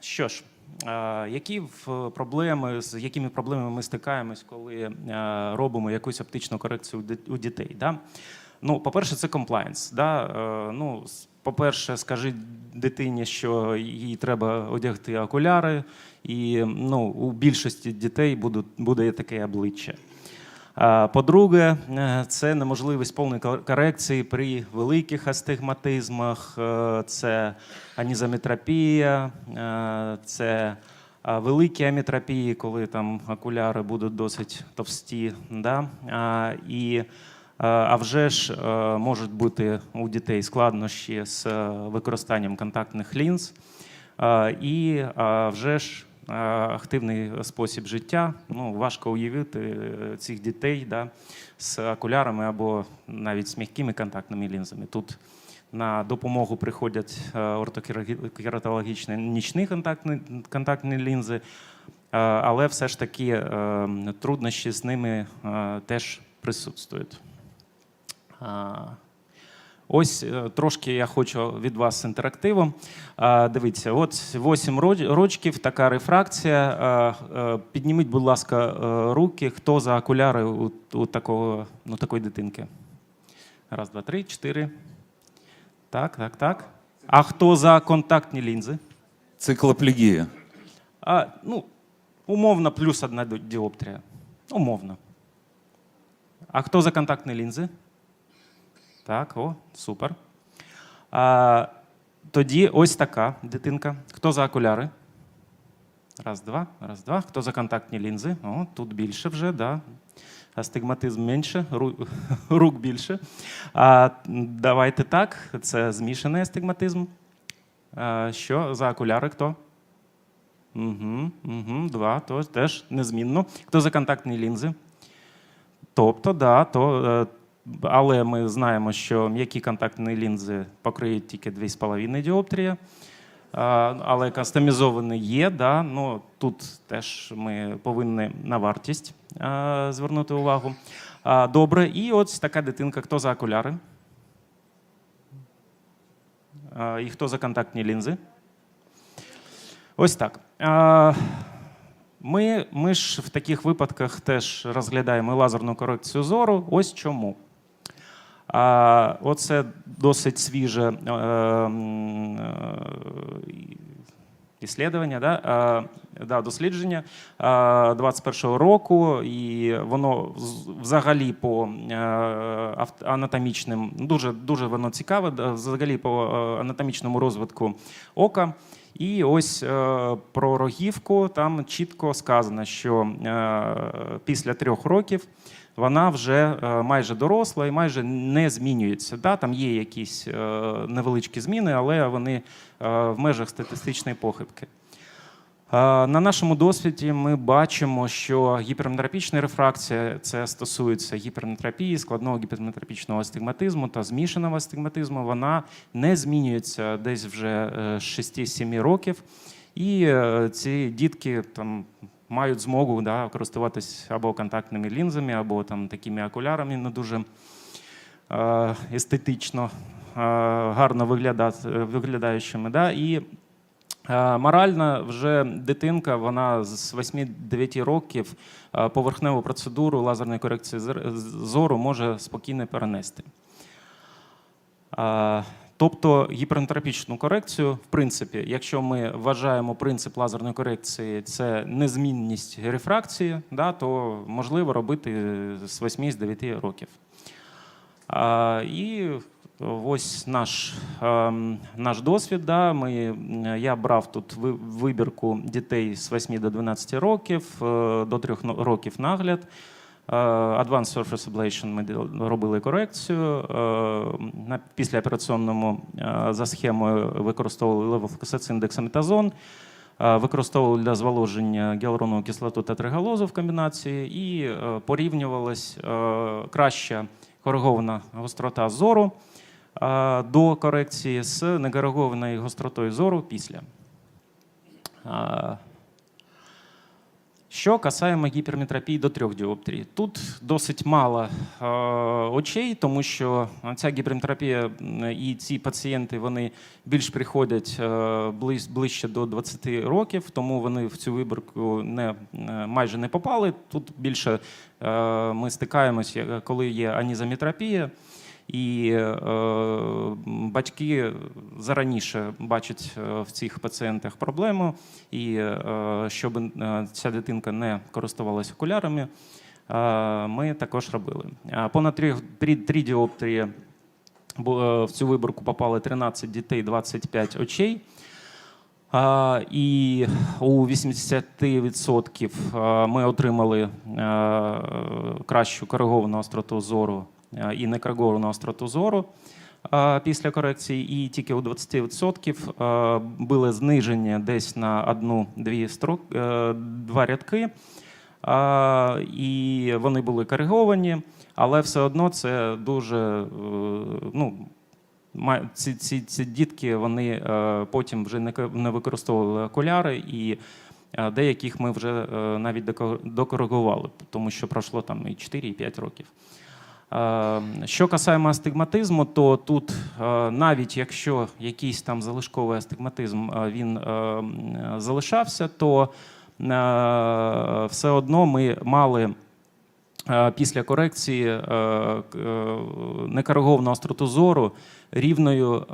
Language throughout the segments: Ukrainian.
Що ж, які проблеми, з якими проблемами ми стикаємось, коли робимо якусь оптичну корекцію у дітей? Да? Ну, по-перше, це комплаєнс. Да? Е, Ну, по-перше, скажіть дитині, що їй треба одягти окуляри, і ну, у більшості дітей буде, буде таке обличчя. По-друге, е, це неможливість повної корекції при великих астигматизмах, е, це анізометропія, е, це великі амітропії, коли там окуляри будуть досить товсті. Да? І а вже ж можуть бути у дітей складнощі з використанням контактних лінз. І вже ж активний спосіб життя. Ну, важко уявити е, цих дітей да, з окулярами або навіть з м'якими контактними лінзами. Тут на допомогу приходять е, ортокератологічні нічні контактні, контактні лінзи, е, але все ж таки е, труднощі з ними е, теж присутствують. Ось е, трошки я хочу від вас інтерактиву. А, Дивіться, от 8 рочків, така рефракція. Е, Підніміть, будь ласка, е, руки. Хто за окуляри у, у такого, ну, такої дитинки? Раз, два, три, чотири. Так, так, так. А хто за контактні лінзи? Циклоплегія. А, ну, умовно, плюс одна ді- діоптрія. Умовно. А хто за контактні лінзи? Так, о, супер. А, тоді ось така дитинка. Хто за окуляри? Раз, два, раз, два. Хто за контактні лінзи? О, тут більше вже, да. Астигматизм менше, рук більше. А, давайте так. Це змішаний астигматизм. А, що за окуляри? Хто? Угу, угу, два, то теж незмінно. Хто за контактні лінзи? Тобто, да, то, е, але ми знаємо, що м'які контактні лінзи покриють тільки 2,5 діоптрія. Але кастомізовані є, да, ну, тут теж ми повинні на вартість звернути увагу. Добре, і ось така дитинка. Хто за окуляри? І хто за контактні лінзи? Ось так. Ми, ми ж в таких випадках теж розглядаємо лазерну корекцію зору. Ось чому. А, Оце досить свіже е, е, іслідування, да? да, дослідження а, 21-го року, і воно взагалі по е, анатомічним, дуже, дуже воно цікаве, взагалі по анатомічному розвитку ока. І ось про рогівку там чітко сказано, що після трьох років вона вже е, майже доросла і майже не змінюється. Да, там є якісь е, невеличкі зміни, але вони е, в межах статистичної похибки. На нашому досвіді ми бачимо, що гіперметропічна рефракція це стосується гіперметропії, складного гіперметропічного астигматизму та змішаного астигматизму. Вона не змінюється десь вже з 6-7 років. І ці дітки там мають змогу да, користуватись або контактними лінзами, або там такими окулярами не дуже е, естетично, е, гарно виглядати, виглядаючими. Да? І Е, Морально вже дитинка, вона з 8-9 років поверхневу процедуру лазерної корекції зору може спокійно перенести. Тобто гіперентропічну корекцію, в принципі, якщо ми вважаємо принцип лазерної корекції це незмінність рефракції, да, то можливо робити з 8-9 років. А, І ось наш, ем, наш досвід. Да, ми, я брав тут вибірку дітей з 8 до 12 років, е, до 3 років нагляд. Е, Advanced Surface Ablation ми робили корекцію. Е, На післяопераційному е, за схемою використовували левофокусацин дексаметазон. Використовували для зволоження гіалуронову кислоту та тригалозу в комбінації і порівнювалась краща коригована гострота зору до корекції з некоригованою гостротою зору після. Е, Що касаємо гіперметропії до трьох діоптрій, тут досить мало е, очей, тому що ця гіперметропія і ці пацієнти вони більш приходять е, ближ, ближче до 20 років, тому вони в цю виборку не, е, майже не попали. Тут більше е, ми стикаємося, коли є анізометропія. І е, батьки зараніше бачать е, в цих пацієнтах проблему, і е, щоб ця дитинка не користувалася окулярами, ми також робили. А Понад 3, 3, 3 діоптрії в цю виборку попали 13 дітей, 25 очей. А, І у 80% ми отримали е, кращу кориговану остроту зору е, і некориговану остроту зору після корекції, і тільки у 20% е, було зниження десь на одну-дві строк, е, два рядки. І вони були кориговані, але все одно це дуже е, ну, ці, ці, ці дітки вони е, потім вже не, використовували окуляри, і е, деяких ми вже е, навіть докоригували, тому що пройшло там і 4, і 5 років. Е, Що касаємо астигматизму, то тут е, навіть якщо якийсь там залишковий астигматизм е, він е, залишався, то все одно ми мали після корекції некориговану остроту зору рівною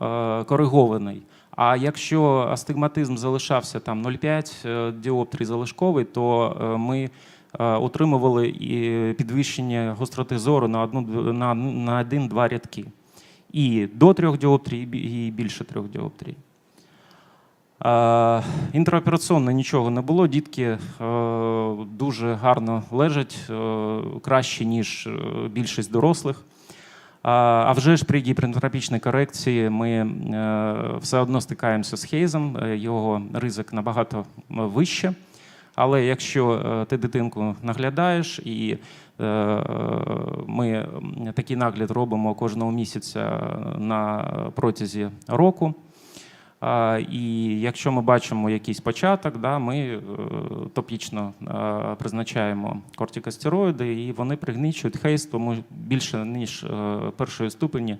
коригований. А якщо астигматизм залишався там 0,5 е, діоптрій залишковий, то ми отримували і підвищення гостроти зору на одну на, на один-два рядки. І до трьох діоптрій, і більше трьох діоптрій. Е, Інтраопераційно нічого не було. Дітки е, дуже гарно лежать, е, краще, ніж е, більшість дорослих. А вже ж при гіперентропічній корекції ми е, все одно стикаємося з хейзом, е, його ризик набагато вище. Але якщо е, ти дитинку наглядаєш, і е, ми такий нагляд робимо кожного місяця на протязі року. І якщо ми бачимо якийсь початок, да, ми е, топічно призначаємо кортикостероїди, і вони пригнічують хейз, тому більше ніж першої ступені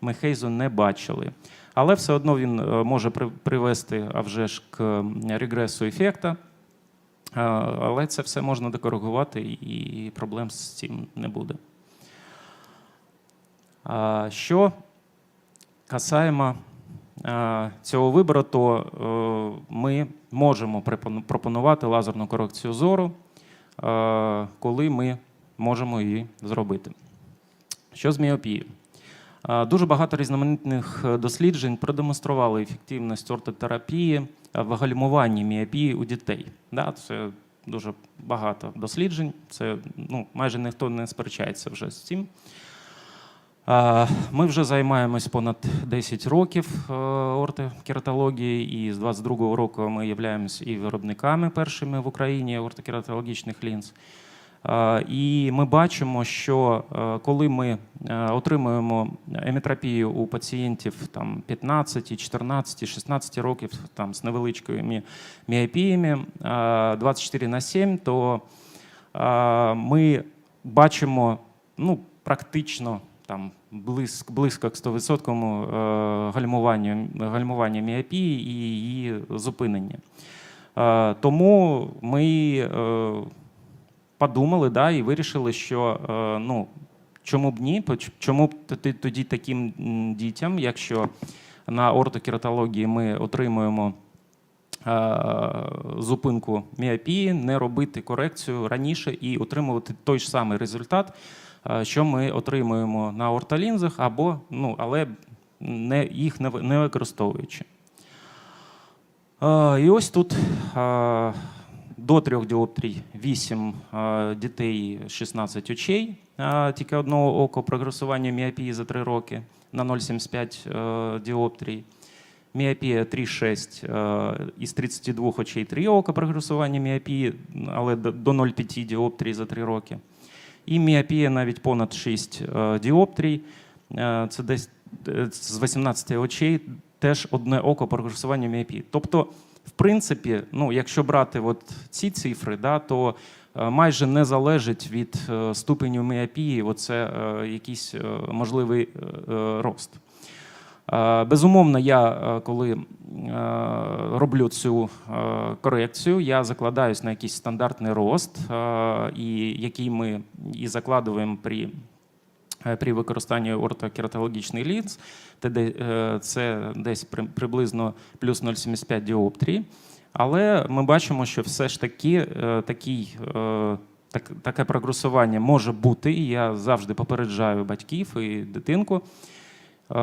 ми хейзу не бачили. Але все одно він може привести а вже ж к регресу ефекта. Але це все можна докоригувати, і проблем з цим не буде. Що касаємо цього вибору, то е, ми можемо пропонувати лазерну корекцію зору, е, коли ми можемо її зробити. Що з міопією? Дуже багато різноманітних е, досліджень продемонстрували ефективність ортотерапії е, в гальмуванні міопії у дітей. Це дуже багато досліджень. Це ну, майже ніхто не сперечається вже з цим. Ми вже займаємось понад 10 років е, ортокератології, і з 22-го року ми являємось і виробниками першими в Україні ортокератологічних лінз. І ми бачимо, що е, коли ми е, отримуємо еметропію у пацієнтів там 15, 14, 16 років там, з невеличкими мі- міопіями е, 24 на 7, то ми бачимо ну, практично там, близько, близько к 100% е, гальмування, гальмування міопії і її зупинення. Тому ми подумали да, і вирішили, що е, ну, чому б ні, чому б тоді- тоді таким дітям, якщо на ортокератології ми отримуємо е, зупинку міопії, не робити корекцію раніше і отримувати той ж самий результат, е, що ми отримуємо на ортолінзах, або, ну, але не, їх не, використовуючи. І ось тут до трьох діоптрій 8 е, дітей, 16 очей, е, тільки одного око прогресування міопії за 3 роки на 0,75 е, діоптрій. Міопія 3,6 е, із 32 очей 3 ока прогресування міопії, але до до 0,5 діоптрій за 3 роки. І міопія навіть понад 6 е, діоптрій. Це десь з 18 очей теж одне око прогресування міопії. Тобто в принципі, ну, якщо брати от ці цифри, да, то е, майже не залежить від е, ступеню міопії, оце е, якийсь можливий рост. Безумовно, я коли роблю цю корекцію, я закладаюсь на якийсь стандартний рост, і який ми і закладуємо при, при використанні ортокератологічних лінз. Е, Це десь приблизно плюс 0,75 діоптрії. Але ми бачимо, що все ж таки е, такий. е, Так, таке прогресування може бути, я завжди попереджаю батьків і дитинку. Е,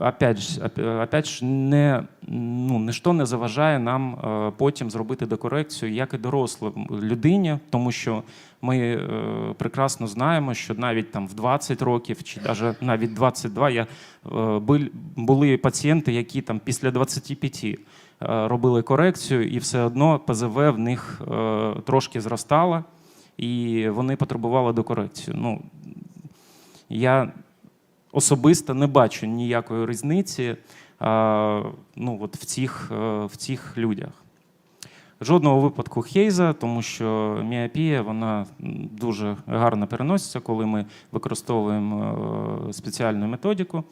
Опять опять ж не, ну, ніщо не заважає нам е, потім зробити докорекцію, як і дорослим людині, тому що ми е, прекрасно знаємо, що навіть там в 20 років, чи навіть навіть 22, я, е, були пацієнти, які там після 25 е, робили корекцію, і все одно ПЗВ в них трошки зростало, і вони потребували докорекцію. Ну, я особисто не бачу ніякої різниці ну, от в, цих, е, в цих людях. Жодного випадку хейза, тому що міопія вона дуже гарно переноситься, коли ми використовуємо е, спеціальну методику.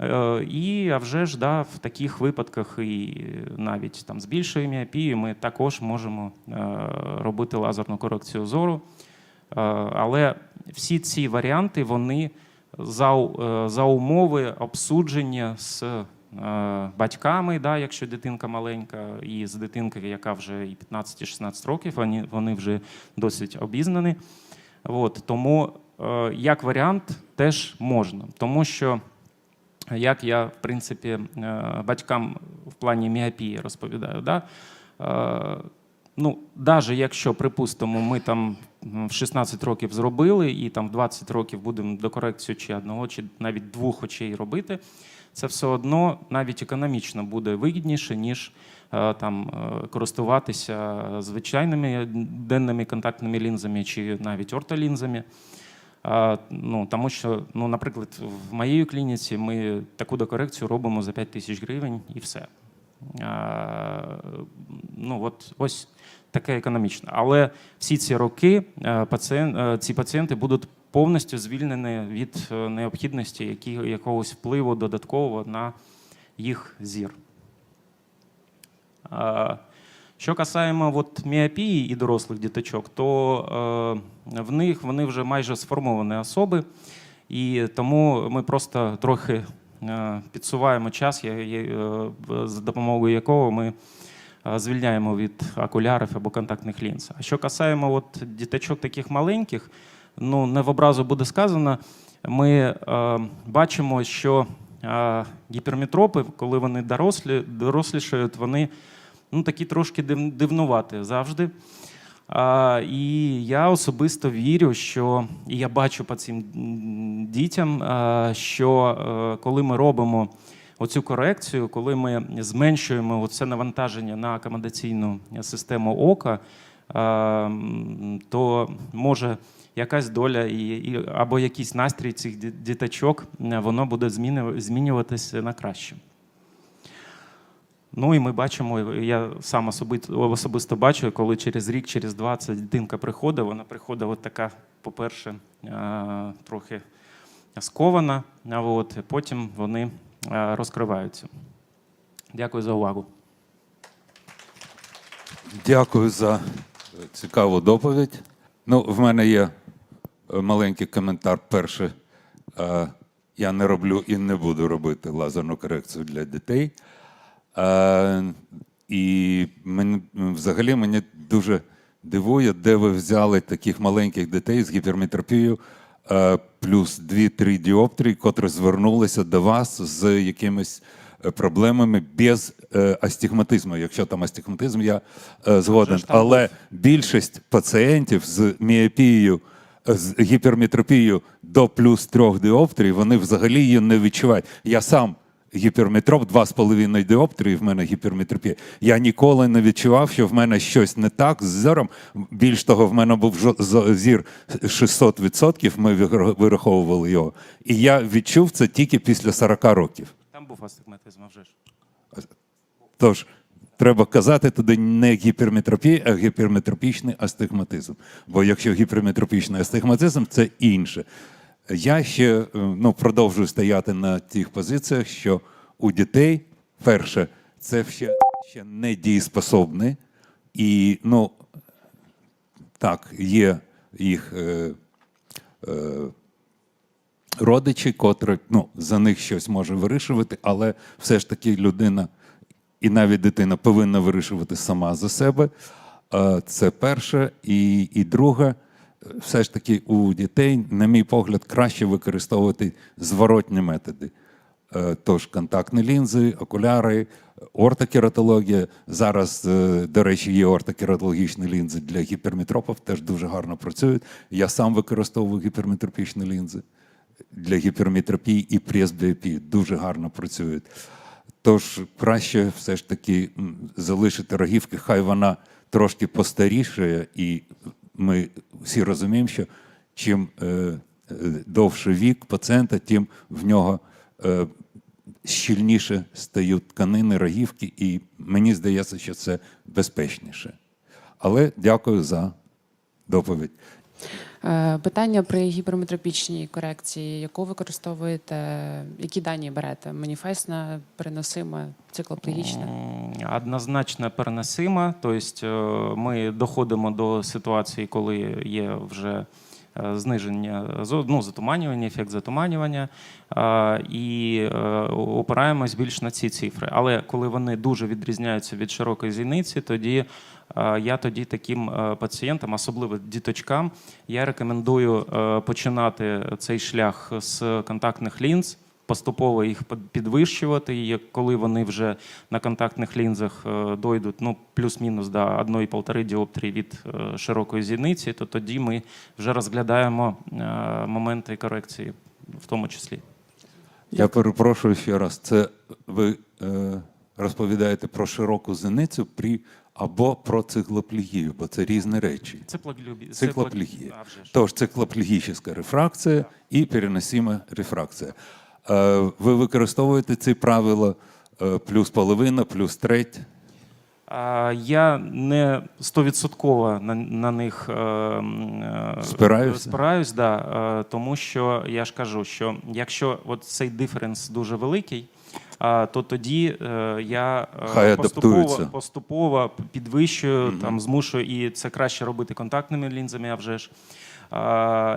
Е, І а вже ж да, в таких випадках, і навіть там з більшою міопією, ми також можемо е, робити лазерну корекцію зору. Е, Але всі ці варіанти вони за, е, за умови обсудження з е, батьками, да, якщо дитинка маленька, і з дитинкою, яка вже і 15-16 років, вони, вони вже досить обізнані. От, тому е, як варіант теж можна, тому що як я, в принципі, батькам в плані міопії розповідаю, да? Ну, навіть якщо, припустимо, ми там в 16 років зробили і там в 20 років будемо до корекцію чи одного, чи навіть двох очей робити, це все одно навіть економічно буде вигідніше, ніж е, там е, користуватися звичайними денними контактними лінзами чи навіть ортолінзами. Ну, тому що, ну, наприклад, в моїй клініці ми таку докорекцію робимо за 5 тисяч гривень і все. А, ну, от ось таке економічне. Але всі ці роки е, пацієн, е, ці пацієнти будуть повністю звільнені від е, необхідності які, якогось впливу додаткового на їх зір. Що касаємо от міопії і дорослих діточок, то е, в них вони вже майже сформовані особи, і тому ми просто трохи е, підсуваємо час, е, за допомогою якого ми е, звільняємо від окулярів або контактних лінз. А що касаємо от діточок таких маленьких, ну не в образу буде сказано, ми е, бачимо, що е, гіперметропи, коли вони дорослі, дорослішають, вони ну, такі трошки див- дивнувати завжди. І я особисто вірю, що і я бачу по цим дітям, що е, коли ми робимо оцю корекцію, коли ми зменшуємо це навантаження на акомодаційну систему ока, то може якась доля і, або якийсь настрій цих діточок, е, воно буде змінюватися на краще. Ну і ми бачимо, я сам особисто, особисто бачу, коли через рік, через два ця дитинка приходить, вона приходить от така, по-перше, е, трохи скована, а от, потім вони е, розкриваються. Дякую за увагу. Дякую за цікаву доповідь. Ну, в мене є маленький коментар. Перше, е, я не роблю і не буду робити лазерну корекцію для дітей. Е, І мені, взагалі мені дуже дивує, де ви взяли таких маленьких дітей з гіперметропією е, плюс 2-3 діоптрії, котрі звернулися до вас з якимись е, проблемами без е, астигматизму. Якщо там астигматизм, я е, згоден. Але більшість пацієнтів з міопією, з гіперметропією до плюс 3 діоптрій, вони взагалі її не відчувають. Я сам гіперметроп, 2,5 діоптрії, в мене гіперметропія. Я ніколи не відчував, що в мене щось не так з зором. Більш того, в мене був зір 600%, ми вираховували його. І я відчув це тільки після 40 років. Там був астигматизм, а вже ж. Тож, треба казати туди не гіперметропія, а гіперметропічний астигматизм. Бо якщо гіперметропічний астигматизм, це інше. Я ще е, ну, продовжую стояти на тих позиціях, що у дітей, перше, це ще, ще не дієспособне, і ну, так, є їх. Е, е, родичі, котрі ну, за них щось може вирішувати, але все ж таки людина і навіть дитина повинна вирішувати сама за себе. Е, Це перше. І, і друге, все ж таки у дітей, на мій погляд, краще використовувати зворотні методи. Е, Тож контактні лінзи, окуляри, ортокератологія. Зараз, е, до речі, є ортокератологічні лінзи для гіперметропів, теж дуже гарно працюють. Я сам використовую гіперметропічні лінзи для гіперметропії і пресбіопії. Дуже гарно працюють. Тож краще все ж таки залишити рогівки, хай вона трошки постарішає, і ми всі розуміємо, що чим е, е, довше вік пацієнта, тим в нього е, щільніше стають тканини, рогівки, і мені здається, що це безпечніше. Але дякую за доповідь. Е, Питання при гіперметропічній корекції, яку використовуєте, які дані берете? Маніфестна, переносима, циклоплегічна? Однозначно переносима. Тобто ми доходимо до ситуації, коли є вже зниження зо- ну, затуманювання, ефект затуманювання, е, і е, опираємось більш на ці цифри. Але коли вони дуже відрізняються від широкої зіниці, тоді е, я тоді таким е, пацієнтам, особливо діточкам, я рекомендую е, починати цей шлях з контактних лінз поступово їх підвищувати. І коли вони вже на контактних лінзах е, дойдуть ну, плюс-мінус до 1,5 діоптрії від е, широкої зіниці, то тоді ми вже розглядаємо е, моменти корекції в тому числі. Я перепрошую ще раз. Це ви е, розповідаєте про широку зеницю при або про циклоплегію, бо це різні речі. Вже ж. Тож циклоплегічна рефракція і переносима рефракція. Е, ви використовуєте ці правила е, плюс половина, плюс треть. Я не стовідсотково на, на них е, Спираюся? спираюсь, да, тому що я ж кажу, що якщо от цей диференс дуже великий, то тоді я Хай поступово, поступово підвищую, там, змушую, і це краще робити контактними лінзами, а вже ж.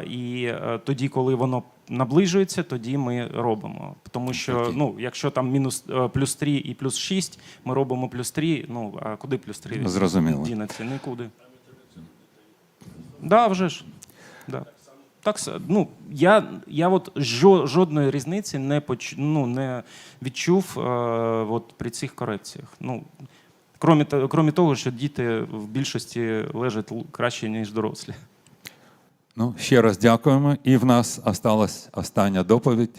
І тоді, коли воно наближується, тоді ми робимо. Тому що, ну, якщо там мінус е, плюс 3 і плюс 6, ми робимо плюс 3, ну а куди плюс 3? Зрозуміло. Дінеться, нікуди. Да, вже ж. Да. Так, ну, я, я от жодної різниці не, поч, ну, не відчув е, от при цих корекціях. Ну, крім, то- того, що діти в більшості лежать краще, ніж дорослі. Ну, ще раз дякуємо. І в нас осталась остання доповідь.